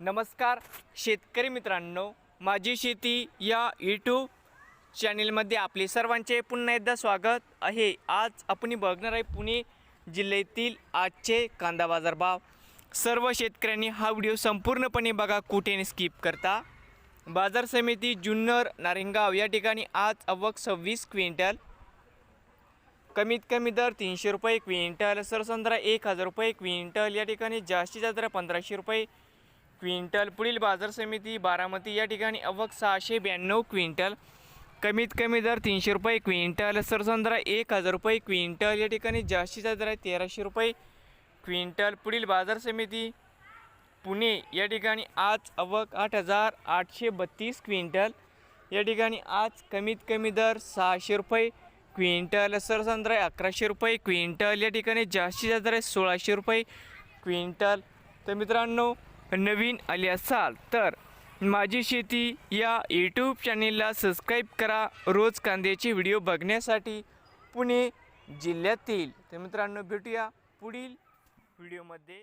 नमस्कार शेतकरी मित्रांनो माझी शेती या यूट्यूब चॅनेलमध्ये आपले सर्वांचे पुन्हा एकदा स्वागत आहे. आज आपण बघणार आहे पुणे जिल्ह्यातील आजचे कांदा बाजार भाव सर्व शेतकऱ्यांनी हा व्हिडिओ संपूर्णपणे बघा कुठे स्किप करता. बाजार समिती जुन्नर नारिंगाव या ठिकाणी आज अवक सव्वीस क्विंटल कमीत कमी दर तीनशे रुपये क्विंटल सरसंद्रा एक हजार रुपये क्विंटल या ठिकाणी जास्तीत जास्त पंधराशे रुपये क्विंटल पुढील बाजार समिती बारामती या ठिकाणी अवक सहाशे ब्याण्णव क्विंटल कमीत कमी दर तीनशे रुपये क्विंटल सरसंद्रा एक हजार रुपये क्विंटल या ठिकाणी जास्तीचा दर आहे तेराशे रुपये क्विंटल. पुढील बाजार समिती पुणे या ठिकाणी आज अवक आठ हजार आठशे बत्तीस क्विंटल या ठिकाणी आज कमीत कमी दर सहाशे रुपये क्विंटल सरसंद्र आहे अकराशे रुपये क्विंटल या ठिकाणी जास्तीचा दर आहे सोळाशे रुपये क्विंटल. तर मित्रांनो नवीन आले असाल तर माझी शेती या यूट्यूब चॅनेलला सबस्क्राईब करा. रोज कांद्याचे व्हिडिओ बघण्यासाठी पुणे जिल्ह्यातील तर मित्रांनो भेटूया पुढील व्हिडिओमध्ये